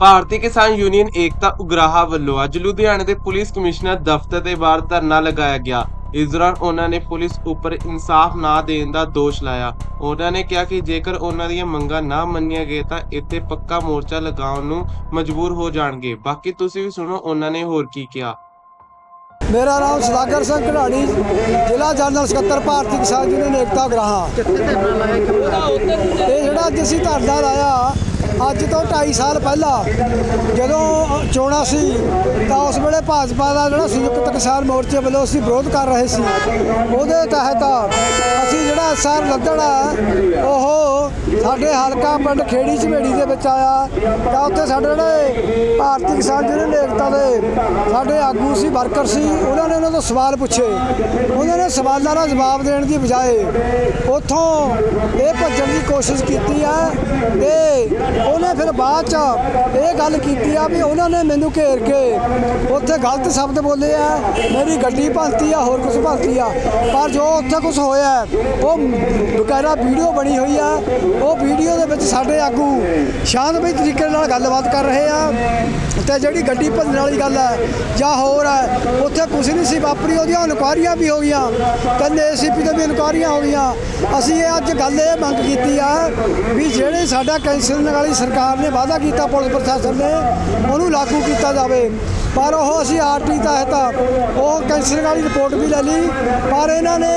ਭਾਰਤੀ Kisan union ਏਕਤਾ ਉਗਰਾਹਾ ਵੱਲੋਂ ਅੱਜ ਲੁਧਿਆਣੇ ਦੇ ਪੁਲਿਸ ਕਮਿਸ਼ਨਰ ਦਫ਼ਤਰ ਦੇ ਬਾਹਰ ਧਰਨਾ ਲਗਾਇਆ ਗਿਆ। ਇਸ ਦੌਰਾਨ ਉਹਨਾਂ ਨੇ ਪੁਲਿਸ ਉੱਪਰ ਇਨਸਾਫ ਨਾ ਦੇਣ ਦਾ ਦੋਸ਼ ਲਾਇਆ। ਉਹਨਾਂ ਨੇ ਕਿਹਾ ਕਿ ਜੇਕਰ ਉਹਨਾਂ ਦੀਆਂ ਮੰਗਾਂ ਨਾ ਮੰਨੀਆਂ ਗਏ ਤਾਂ ਇੱਥੇ ਪੱਕਾ ਮੋਰਚਾ ਲਗਾਉਣ ਨੂੰ ਮਜਬੂਰ ਹੋ ਜਾਣਗੇ। ਬਾਕੀ ਤੁਸੀਂ ਵੀ ਸੁਣੋ ਉਹਨਾਂ ਨੇ ਹੋਰ ਕੀ ਕਿਹਾ। ਮੇਰਾ ਨਾਮ ਸਦਾਗਰ ਸਿੰਘ ਘੜਾੜੀ ਜ਼ਿਲ੍ਹਾ ਜਨਰਲ ਸਕੱਤਰ ਭਾਰਤੀ ਕਿਸਾਨ ਯੂਨੀਅਨ ਏਕਤਾ ਗ੍ਰਾਹਾਂ ਇਹ ਜਿਹੜਾ ਅੱਜ ਅਸੀਂ ਧਰਨਾ ਲਾਇਆ ਅੱਜ ਤੋਂ 2.5 ਸਾਲ ਪਹਿਲਾਂ ਜਦੋਂ ਚੋਣਾਂ ਸੀ, ਤਾਂ ਉਸ ਵੇਲੇ ਭਾਜਪਾ ਦਾ ਜਿਹੜਾ ਸੰਯੁਕਤ ਕਿਸਾਨ ਮੋਰਚੇ ਵੱਲੋਂ ਅਸੀਂ ਵਿਰੋਧ ਕਰ ਰਹੇ ਸੀ। ਉਹਦੇ ਤਹਿਤ ਅਸੀਂ ਜਿਹੜਾ ਸਰ ਲੱਦੜਾ ਉਹ ਸਾਡੇ ਹਲਕਾ ਪਿੰਡ ਖੇੜੀ ਝਵੇੜੀ ਦੇ ਵਿੱਚ ਆਇਆ। ਤਾਂ ਉੱਥੇ ਸਾਡੇ ਜਿਹੜੇ ਭਾਰਤੀ ਕਿਸਾਨ ਯੂਨੀਅਨ ਏਕਤਾ ਦੇ ਸਾਡੇ ਆਗੂ ਸੀ, ਵਰਕਰ ਸੀ, ਉਹਨਾਂ ਨੇ ਉਹਨਾਂ ਤੋਂ ਸਵਾਲ ਪੁੱਛੇ। ਉਹਨਾਂ ਨੇ ਸਵਾਲਾਂ ਦਾ ਜਵਾਬ ਦੇਣ ਦੀ ਬਜਾਏ ਉੱਥੋਂ ਇਹ ਭੱਜਣ ਦੀ ਕੋਸ਼ਿਸ਼ ਕੀਤੀ ਹੈ ਤੇ ਉਹਨੇ ਫਿਰ ਬਾਅਦ ਚ ਇਹ ਗੱਲ ਕੀਤੀ ਆ ਵੀ ਉਹਨਾਂ ਨੇ ਮੈਨੂੰ ਘੇਰ ਕੇ ਉੱਥੇ ਗਲਤ ਸ਼ਬਦ ਬੋਲੇ ਆ, ਮੇਰੀ ਗੱਡੀ ਭੰਤੀ ਆ, ਹੋਰ ਕੁਝ ਭੰਤੀ ਆ। ਪਰ ਜੋ ਉੱਥੇ ਕੁਝ ਹੋਇਆ, ਉਹ ਬਕਾਇਦਾ ਵੀਡੀਓ ਬਣੀ ਹੋਈ ਆ। ਉਹ ਵੀਡੀਓ ਦੇ ਵਿੱਚ ਸਾਡੇ ਆਗੂ ਸ਼ਾਂਤਮਈ ਤਰੀਕੇ ਨਾਲ ਗੱਲਬਾਤ ਕਰ ਰਹੇ ਆ ਤੇ ਜਿਹੜੀ ਗੱਡੀ ਭੰਨਣ ਵਾਲੀ ਗੱਲ ਹੈ ਜਾਂ ਹੋਰ ਹੈ ਉੱਥੇ ਕੁਝ ਨਹੀਂ ਸੀ ਵਾਪਰੀ, ਉਹਦੀਆਂ ਇਨਕੁਆਰੀਆਂ ਵੀ ਹੋ ਗਈਆਂ। ਤਿੰਨ ਏਸੀਪੀ ਤੇ ਵੀ ਇਨਕੁਆਰੀਆਂ ਹੋ ਗਈਆਂ। ਅਸੀਂ ਇਹ ਅੱਜ ਗੱਲ ਇਹ ਮੰਗ ਕੀਤੀ ਆ ਵੀ ਜਿਹੜੇ ਸਾਡਾ ਕੈਂਸਲ ਵਾਲੀ ਸਰਕਾਰ ਨੇ ਵਾਅਦਾ ਕੀਤਾ ਪੁਲਿਸ ਪ੍ਰਸ਼ਾਸਨ ਨੇ ਉਹਨੂੰ ਲਾਗੂ ਕੀਤਾ ਜਾਵੇ। ਪਰ ਉਹ ਅਸੀਂ ਆਰਟੀ ਤਹਿਤ ਉਹ ਕੈਂਸਲ ਵਾਲੀ ਰਿਪੋਰਟ ਵੀ ਲੈ ਲਈ, ਪਰ ਇਹਨਾਂ ਨੇ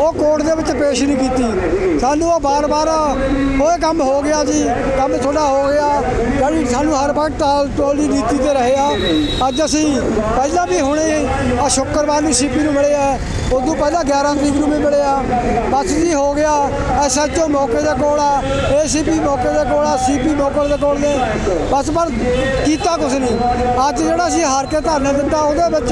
ਉਹ ਕੋਰਟ ਦੇ ਵਿੱਚ ਪੇਸ਼ ਨਹੀਂ ਕੀਤੀ। ਸਾਨੂੰ ਉਹ ਬਾਰ-ਬਾਰ ਉਹ ਕੰਮ ਹੋ ਗਿਆ ਜੀ, ਕੰਮ ਥੋੜਾ ਹੋ ਗਿਆ। ਜਿਹੜੀ ਸਾਨੂੰ ਹਰ ਵਾਰ ਟਾਲ, ਟੋਲ ਦੀ ਨੀਤੀ ਤੇ ਰਹੇ ਆ। ਅੱਜ ਅਸੀਂ ਪਹਿਲਾਂ ਵੀ ਹੁਣੇ ਆ ਸ਼ੁੱਕਰਵਾਰ ਨੂੰ ਸੀਪੀ ਨੂੰ ਮਿਲੇ ਆ। ਉਦੋਂ ਪਹਿਲਾਂ 11 ਤਰੀਕ ਨੂੰ ਵੀ ਮਿਲੇ ਆ। ਬਸ ਜੀ ਹੋ ਗਿਆ। ਐਸਐਚਓ ਮੌਕੇ ਦੇ ਕੋਲ ਆ ਏਸੀਪੀ ਮੌਕੇ ਦੇ ਕੋਲ ਆ ਸੀਪੀ ਮੌਕੇ ਦੇ ਕੋਲ ਨੇ। ਬਸ ਪਰ ਕੀਤਾ ਕੁਝ ਨਹੀਂ। ਅੱਜ ਜਿਹੜਾ ਅਸੀਂ ਹਾਰ ਕੇ ਧਰਨਾ ਦਿੱਤਾ, ਉਹਦੇ ਵਿੱਚ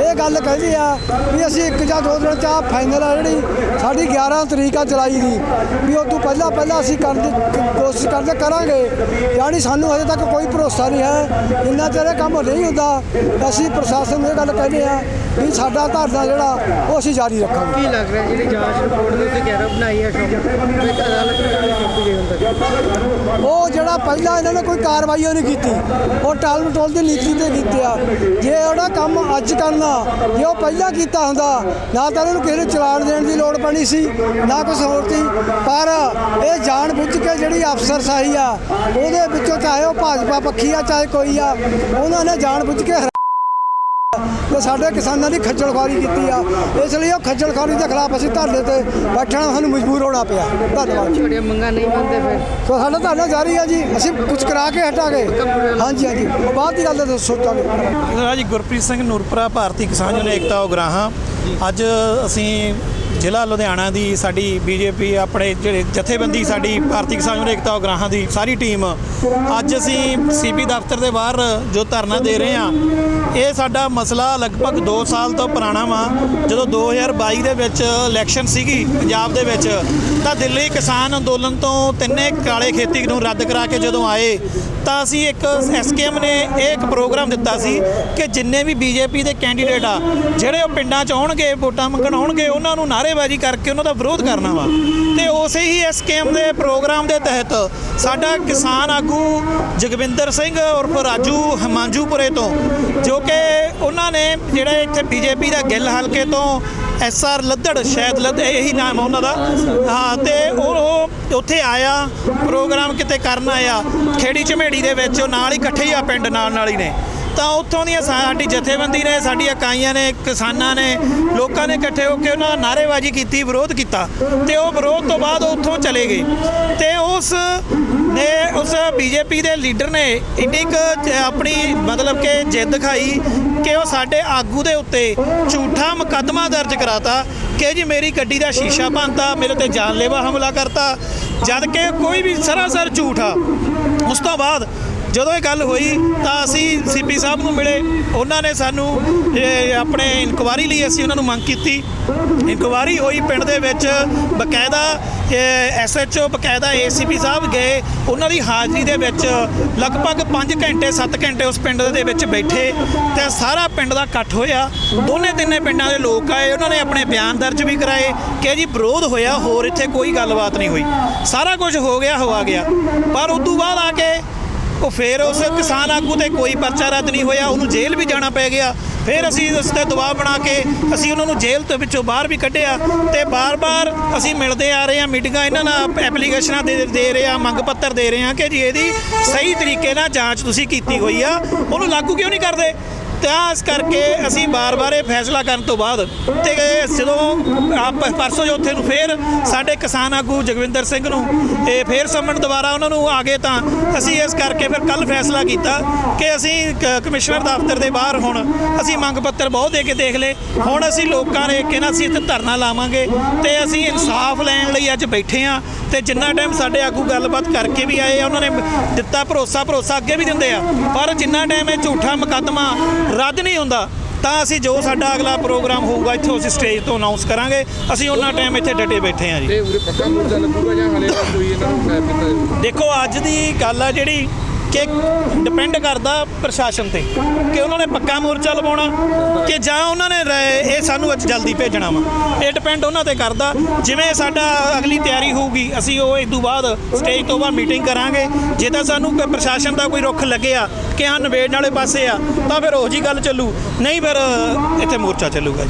ਇਹ ਗੱਲ ਕਹਿੰਦੀ ਆ ਵੀ ਅਸੀਂ ਇੱਕ ਜਾਂ ਦੋ ਦਿਨ ਚ ਆ ਫਾਈਨਲ ਆ ਜਿਹੜੀ, ਸਾਡੀ 11 ਤਰੀਕ ਆ ਜੁਲਾਈ ਦੀ, ਵੀ ਉਹ ਤੋਂ ਪਹਿਲਾਂ ਪਹਿਲਾਂ ਅਸੀਂ ਕਰਨ ਦੀ ਕੋਸ਼ਿਸ਼ ਕਰਦੇ ਕਰਾਂਗੇ, ਯਾਨੀ ਸਾਨੂੰ ਹਜੇ ਤੱਕ ਕੋਈ ਭਰੋਸਾ ਨਹੀਂ ਹੈ ਇੰਨਾ ਚਿਰ ਇਹ ਕੰਮ ਨਹੀਂ ਹੁੰਦਾ, ਅਸੀਂ ਪ੍ਰਸ਼ਾਸਨ ਨੂੰ ਇਹ ਗੱਲ ਕਹਿੰਦੇ ਆ ਵੀ ਸਾਡਾ ਧਰਨਾ ਜਿਹੜਾ, ਉਹ ਅਸੀਂ ਜਾਰੀ ਰੱਖਾਂਗੇ। ਕੀ ਲੱਗ ਰਿਹਾ ਜਿਹੜੀ ਜਾਂਚ ਰਿਪੋਰਟ ਦੇ ਉੱਤੇ 11 ਬਣਾਈ ਹੈ ਸ਼ੌਕ ਅਦਾਲਤ ਉਹ ਜਿਹੜਾ ਪਹਿਲਾਂ ਇਹਨਾਂ ਨੇ ਕੋਈ ਕਾਰਵਾਈ ਉਹ ਨਹੀਂ ਕੀਤੀ, ਉਹ ਟਾਲ ਮਟੋਲ ਦੀ ਨੀਤੀ ਤੇ ਕੀਤੀ ਆ। ਜੇ ਉਹਦਾ ਕੰਮ ਅੱਜ ਕਰਨਾ, ਜੇ ਉਹ ਪਹਿਲਾਂ ਕੀਤਾ ਹੁੰਦਾ, ਨਾ ਤਾਂ ਉਹਨੂੰ ਕਿਸੇ ਨੂੰ ਚਲਾਨ ਦੇਣ ਦੀ ਲੋੜ ਪੈਣੀ ਸੀ, ਨਾ ਕੁਝ ਹੋਰ ਸੀ। ਪਰ ਇਹ ਜਾਣ ਬੁੱਝ ਕੇ ਜਿਹੜੀ ਅਫਸਰਸ਼ਾਹੀ ਆ, ਉਹਦੇ ਵਿੱਚੋਂ ਚਾਹੇ ਉਹ ਭਾਜਪਾ ਪੱਖੀ ਆ, ਚਾਹੇ ਕੋਈ ਆ, ਉਹਨਾਂ ਨੇ ਜਾਣ ਬੁੱਝ ਕੇ ਤੇ ਸਾਡੇ ਕਿਸਾਨਾਂ ਦੀ ਖੱਜਲ ਖੁਆਰੀ ਕੀਤੀ ਆ। ਇਸ ਲਈ ਉਹ ਖੱਜਲ ਖੁਆਰੀ ਦੇ ਖਿਲਾਫ ਅਸੀਂ ਧਰਨੇ ਤੇ ਬੈਠਣਾ ਸਾਨੂੰ ਮਜਬੂਰ ਹੋਣਾ ਪਿਆ। ਧੰਨਵਾਦ। ਜੀ ਤੁਹਾਡੀਆਂ ਮੰਗਾਂ ਨਹੀਂ ਮੰਨਦੇ ਫਿਰ? ਸੋ ਸਾਡਾ ਧਰਨਾ ਜਾਰੀ ਹੈ ਜੀ। ਅਸੀਂ ਕੁਝ ਕਰਾ ਕੇ ਹਟਾਂਗੇ। ਹਾਂਜੀ ਹਾਂਜੀ। ਉਹ ਬਾਅਦ ਦੀ ਗੱਲ ਤਾਂ ਸੋਚਾਂਗੇ। ਜੀ ਗੁਰਪ੍ਰੀਤ ਸਿੰਘ ਨੂਰਪੁਰਾ ਭਾਰਤੀ ਕਿਸਾਨ ਯੂਨੀਅਨ ਏਕਤਾ ਉਗਰਾਹਾਂ। ਅੱਜ ਅਸੀਂ ਜ਼ਿਲ੍ਹਾ ਲੁਧਿਆਣਾ ਦੀ ਸਾਡੀ ਬੀਜੇਪੀ ਆਪਣੇ ਜਿਹੜੇ ਜਥੇਬੰਦੀ, ਸਾਡੀ ਭਾਰਤੀ ਕਿਸਾਨ ਯੂਨੀਅਨ ਏਕਤਾ ਉਗਰਾਹਾਂ ਦੀ ਸਾਰੀ ਟੀਮ ਅੱਜ ਅਸੀਂ ਸੀਪੀ ਦਫ਼ਤਰ ਦੇ ਬਾਹਰ ਜੋ ਧਰਨਾ ਦੇ ਰਹੇ ਹਾਂ, ਇਹ ਸਾਡਾ ਮਸਲਾ ਲਗਭਗ 2 ਸਾਲ ਤੋਂ ਪੁਰਾਣਾ ਵਾ। ਜਦੋਂ 2022 ਦੇ ਵਿੱਚ ਇਲੈਕਸ਼ਨ ਸੀਗੀ ਪੰਜਾਬ ਦੇ ਵਿੱਚ, ਤਾਂ ਦਿੱਲੀ ਕਿਸਾਨ ਅੰਦੋਲਨ ਤੋਂ ਤਿੰਨੇ ਕਾਲੇ ਖੇਤੀ ਨੂੰ ਰੱਦ ਕਰਾ ਕੇ ਜਦੋਂ ਆਏ, ਤਾਂ ਅਸੀਂ ਇੱਕ ਐਸਕੇਐਮ ਨੇ ਇਹ ਇੱਕ ਪ੍ਰੋਗਰਾਮ ਦਿੱਤਾ ਸੀ ਕਿ ਜਿੰਨੇ ਵੀ ਬੀਜੇਪੀ ਦੇ ਕੈਂਡੀਡੇਟ ਆ, ਜਿਹੜੇ ਉਹ ਪਿੰਡਾਂ 'ਚ ਆਉਣਗੇ, ਵੋਟਾਂ ਮੰਗਣ ਆਉਣਗੇ, ਉਹਨਾਂ ਨੂੰ ਨਾਅਰੇਬਾਜ਼ੀ ਕਰਕੇ ਉਹਨਾਂ ਦਾ ਵਿਰੋਧ ਕਰਨਾ ਵਾ। ਤੇ ਉਸੇ ਹੀ ਇਸ ਐਸਕੇਐਮ ਦੇ ਪ੍ਰੋਗਰਾਮ ਦੇ ਤਹਿਤ ਸਾਡਾ ਕਿਸਾਨ ਆਗੂ ਜਗਵਿੰਦਰ ਸਿੰਘ ਉਰਫ ਰਾਜੂ ਹਮਾਂਜੂਪੁਰੇ ਤੋਂ, ਜੋ ਕਿ ਉਹਨਾਂ ਨੇ ਜਿਹੜੇ ਇੱਥੇ ਬੀਜੇਪੀ ਦਾ ਗਿੱਲ ਹਲਕੇ ਤੋਂ ਐਸਆਰ ਲੱਦੜ ਸ਼ਾਇਦ ਲੱਦ ਇਹੀ ਨਾਮ ਆ ਉਹਨਾਂ ਦਾ। ਹਾਂ, ਤੇ ਉਹ ਉੱਥੇ ਆਇਆ ਪ੍ਰੋਗਰਾਮ ਕਿਤੇ ਕਰਨ ਆਇਆ, ਖੇੜੀ ਝਮੇੜੀ ਦੇ ਵਿੱਚ ਨਾਲ ਹੀ ਇਕੱਠੇ ਹੀ ਆ ਪਿੰਡ ਨਾਲ ਨਾਲ ਹੀ ਨੇ। ਤਾਂ ਉੱਥੋਂ ਦੀਆਂ ਸਾਡੀ ਜਥੇਬੰਦੀ ਨੇ ਸਾਡੀ ਇਕਾਈਆਂ ਨੇ, ਕਿਸਾਨਾਂ ਨੇ, ਲੋਕਾਂ ਨੇ ਇਕੱਠੇ ਹੋ ਕੇ ਉਹਨਾਂ ਦਾ ਨਾਅਰੇਬਾਜ਼ੀ ਕੀਤੀ, ਵਿਰੋਧ ਕੀਤਾ ਤੇ ਉਹ ਵਿਰੋਧ ਤੋਂ ਬਾਅਦ ਉਹ ਉੱਥੋਂ ਚਲੇ ਗਏ। ਤੇ ਉਸ ਨੇ ਉਸ ਬੀਜੇਪੀ ਦੇ ਲੀਡਰ ਨੇ ਇੰਨੀ ਕੁ ਆਪਣੀ ਮਤਲਬ ਕਿ ਜਿੱਦ ਦਿਖਾਈ ਕਿ ਉਹ ਸਾਡੇ ਆਗੂ ਦੇ ਉੱਤੇ ਝੂਠਾ ਮੁਕੱਦਮਾ ਦਰਜ ਕਰਾਤਾ ਕਿ ਜੀ ਮੇਰੀ ਗੱਡੀ ਦਾ ਸ਼ੀਸ਼ਾ ਭੰਨਤਾ, ਮੇਰੇ ਤੇ ਜਾਨਲੇਵਾ ਹਮਲਾ ਕਰਤਾ, ਜਦ ਕਿ ਕੋਈ ਵੀ ਸਰਾਸਰ ਝੂਠ ਆ। ਉਸ ਤੋਂ ਬਾਅਦ ਜਦੋਂ ਇਹ ਗੱਲ ਹੋਈ ਤਾਂ ਅਸੀਂ ਸੀਪੀ ਸਾਹਿਬ ਨੂੰ ਮਿਲੇ। ਉਹਨਾਂ ਨੇ ਸਾਨੂੰ ਆਪਣੇ ਇਨਕੁਆਰੀ ਲਈ ਅਸੀਂ ਉਹਨਾਂ ਨੂੰ ਮੰਗ ਕੀਤੀ। ਇਨਕੁਆਰੀ ਹੋਈ ਪਿੰਡ ਦੇ ਵਿੱਚ। ਬਕਾਇਦਾ ਐਸਐਚਓ ਬਕਾਇਦਾ ਏਸੀਪੀ ਸਾਹਿਬ ਗਏ। ਉਹਨਾਂ ਦੀ ਹਾਜ਼ਰੀ ਦੇ ਵਿੱਚ ਲਗਭਗ 5 ਘੰਟੇ 7 ਘੰਟੇ ਉਸ ਪਿੰਡ ਦੇ ਵਿੱਚ ਬੈਠੇ ਤੇ ਸਾਰਾ ਪਿੰਡ ਦਾ ਇਕੱਠ ਹੋਇਆ। ਦੋਨੇ ਤਿੰਨੇ ਪਿੰਡਾਂ ਦੇ ਲੋਕ ਆਏ। ਉਹਨਾਂ ਨੇ ਆਪਣੇ ਬਿਆਨ ਦਰਜ ਵੀ ਕਰਾਏ ਕਿ ਜੀ ਵਿਰੋਧ ਹੋਇਆ, ਹੋਰ ਇੱਥੇ ਕੋਈ ਗੱਲਬਾਤ ਨਹੀਂ ਹੋਈ। ਸਾਰਾ ਕੁਝ ਹੋ ਗਿਆ ਹਵਾ ਗਿਆ। ਪਰ ਉਸ ਤੋਂ ਬਾਅਦ ਆ ਕੇ ਉਹ ਫਿਰ ਉਸ ਕਿਸਾਨ ਆਗੂ ਤੇ ਕੋਈ ਪਰਚਾ ਰੱਦ ਨਹੀਂ ਹੋਇਆ ਉਹਨੂੰ ਜੇਲ੍ਹ ਵੀ ਜਾਣਾ ਪੈ ਗਿਆ। ਫਿਰ ਅਸੀਂ ਉਸ ਤੇ ਦਬਾਅ ਬਣਾ ਕੇ ਅਸੀਂ ਉਹਨਾਂ ਨੂੰ ਜੇਲ੍ਹ ਤੋਂ ਵਿੱਚੋਂ ਬਾਹਰ ਵੀ ਕੱਢਿਆ ਤੇ ਬਾਰ-ਬਾਰ ਅਸੀਂ ਮਿਲਦੇ ਆ ਰਹੇ ਹਾਂ ਮੀਟਿੰਗਾਂ ਇਹਨਾਂ ਨਾਲ ਐਪਲੀਕੇਸ਼ਨਾਂ ਦੇ ਦੇ ਰਹੇ ਆ ਮੰਗ ਪੱਤਰ ਦੇ ਰਹੇ ਆ ਕਿ ਜੀ ਇਹਦੀ ਸਹੀ ਤਰੀਕੇ ਨਾਲ ਜਾਂਚ ਤੁਸੀਂ ਕੀਤੀ ਹੋਈ ਆ। ਉਹਨੂੰ ਲਾਗੂ ਕਿਉਂ ਨਹੀਂ ਕਰਦੇ? ਤਾਂ ਇਸ ਕਰਕੇ ਅਸੀਂ ਬਾਰ-ਬਾਰ ਇਹ ਫੈਸਲਾ ਕਰਨ ਤੋਂ ਬਾਅਦ ਤੇ ਜਦੋਂ ਆਪ ਪਰਸੋਂ ਚੌਥੇ ਨੂੰ ਫੇਰ ਸਾਡੇ ਕਿਸਾਨ ਆਗੂ ਜਗਵਿੰਦਰ ਸਿੰਘ ਨੂੰ ਇਹ ਫੇਰ ਸੰਮਣ ਦੁਬਾਰਾ ਉਹਨਾਂ ਨੂੰ ਆ ਗਏ ਤਾਂ ਅਸੀਂ ਇਸ ਕਰਕੇ ਫਿਰ ਕੱਲ ਫੈਸਲਾ ਕੀਤਾ ਕਿ ਅਸੀਂ ਕ- ਕਮਿਸ਼ਨਰ ਦਫ਼ਤਰ ਦੇ ਬਾਹਰ ਹੁਣ ਅਸੀਂ ਮੰਗ ਪੱਤਰ ਬਹੁਤ ਦੇ ਕੇ ਦੇਖ ਲਏ। ਹੁਣ ਅਸੀਂ ਲੋਕਾਂ ਨੇ ਕਿਹਾ ਅਸੀਂ ਇੱਥੇ ਧਰਨਾ ਲਾਵਾਂਗੇ ਤੇ ਅਸੀਂ ਇਨਸਾਫ ਲੈਣ ਲਈ ਅੱਜ ਬੈਠੇ ਆ ਤੇ ਜਿੰਨਾ ਟਾਈਮ ਸਾਡੇ ਆਗੂ ਗੱਲਬਾਤ ਕਰਕੇ ਵੀ ਆਏ ਆ, ਉਹਨਾਂ ਨੇ ਦਿੱਤਾ ਭਰੋਸਾ ਭਰੋਸਾ ਅੱਗੇ ਵੀ ਦਿੰਦੇ ਆ। ਪਰ ਜਿੰਨਾ ਟਾਈਮ ਇਹ ਝੂਠਾ ਮੁਕੱਦਮਾ ਰੱਦ ਨਹੀਂ ਹੁੰਦਾ ਤਾਂ ਅਸੀਂ ਜੋ ਸਾਡਾ ਅਗਲਾ ਪ੍ਰੋਗਰਾਮ ਹੋਊਗਾ ਇੱਥੋਂ ਅਸੀਂ ਸਟੇਜ ਤੋਂ ਅਨਾਉਂਸ ਕਰਾਂਗੇ। ਅਸੀਂ ਉਹਨਾਂ ਟਾਈਮ ਇੱਥੇ ਡਟੇ ਬੈਠੇ ਆ ਜੀ। ਤੇ ਉਰੇ ਪੱਕਾ ਮੋਰਚਾ ਲੱਗੂਗਾ ਜਾਂ ਹਲੇ ਕੋਈ ਇਹਨਾਂ ਨੂੰ ਮੈਂ ਕੀਤਾ ਦੇਖੋ ਅੱਜ ਦੀ ਗੱਲ ਆ ਜਿਹੜੀ ਕਿ ਡਿਪੈਂਡ ਕਰਦਾ ਪ੍ਰਸ਼ਾਸਨ ਤੇ ਕਿ ਉਹਨਾਂ ਨੇ ਪੱਕਾ ਮੋਰਚਾ ਲਵਾਉਣਾ ਕਿ ਜਾਂ ਉਹਨਾਂ ਨੇ ਰ- ਇਹ ਸਾਨੂੰ ਅੱਜ ਜਲਦੀ ਭੇਜਣਾ ਵਾ। ਇਹ ਡਿਪੈਂਡ ਉਹਨਾਂ ਤੇ ਕਰਦਾ। ਜਿਵੇਂ ਸਾਡਾ ਅਗਲੀ ਤਿਆਰੀ ਹੋਊਗੀ, ਅਸੀਂ ਉਹ ਇਸ ਤੋਂ ਬਾਅਦ ਸਟੇਜ ਤੋਂ ਬਾਅਦ ਮੀਟਿੰਗ ਕਰਾਂਗੇ। ਜੇ ਤਾਂ ਸਾਨੂੰ ਕੋਈ ਪ੍ਰਸ਼ਾਸਨ ਦਾ ਕੋਈ ਰੁੱਖ ਲੱਗਿਆ ਕਿ ਹਾਂ ਨਵੇੜ ਵਾਲੇ ਪਾਸੇ ਆ, ਤਾਂ ਫਿਰ ਉਹ ਜੀ ਗੱਲ ਚੱਲੂ। ਨਹੀਂ ਫਿਰ ਇੱਥੇ ਮੋਰਚਾ ਚੱਲੂਗਾ ਜੀ।